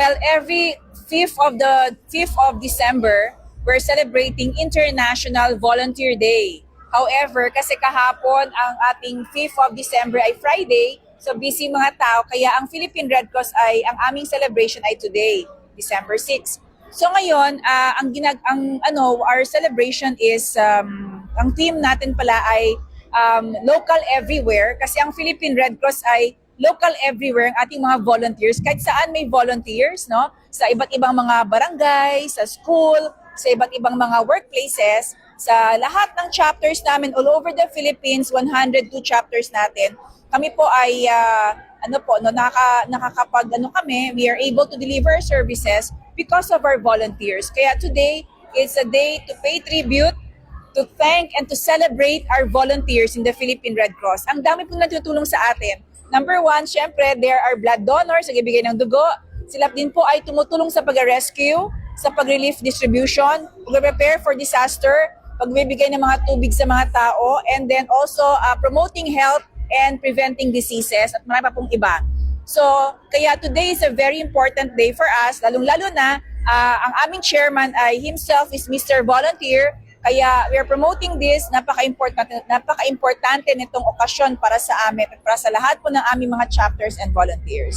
Well, every 5th of the 5th of December, we're celebrating International Volunteer Day. However, kasi kahapon ang ating 5th of December ay Friday, so busy mga tao, kaya ang Philippine Red Cross ay, ang aming celebration ay today, December 6. So ngayon, ah, ang ginag ang ano, our celebration is um, ang theme natin pala ay um, local everywhere kasi ang Philippine Red Cross ay local everywhere ang ating mga volunteers kahit saan may volunteers no sa iba't ibang mga barangay, sa school, sa iba't ibang mga workplaces, sa lahat ng chapters namin all over the Philippines, 102 chapters natin. Kami po ay ah, ano po no nakaka, nakakapag ano kami, we are able to deliver services because of our volunteers. Kaya today it's a day to pay tribute to thank and to celebrate our volunteers in the Philippine Red Cross. Ang dami pong natutulong sa atin. Number one, syempre, there are blood donors, nagbibigay ng dugo. Sila din po ay tumutulong sa pag-rescue, sa pag-relief distribution, pag-prepare for disaster, pagbibigay ng mga tubig sa mga tao, and then also uh, promoting health and preventing diseases at marami pa pong iba. So, kaya today is a very important day for us, lalong-lalo na ah, ang aming chairman ay himself is Mr. Volunteer, kaya we are promoting this, napaka-importante, napaka-importante nitong okasyon para sa amin para sa lahat po ng aming mga chapters and volunteers.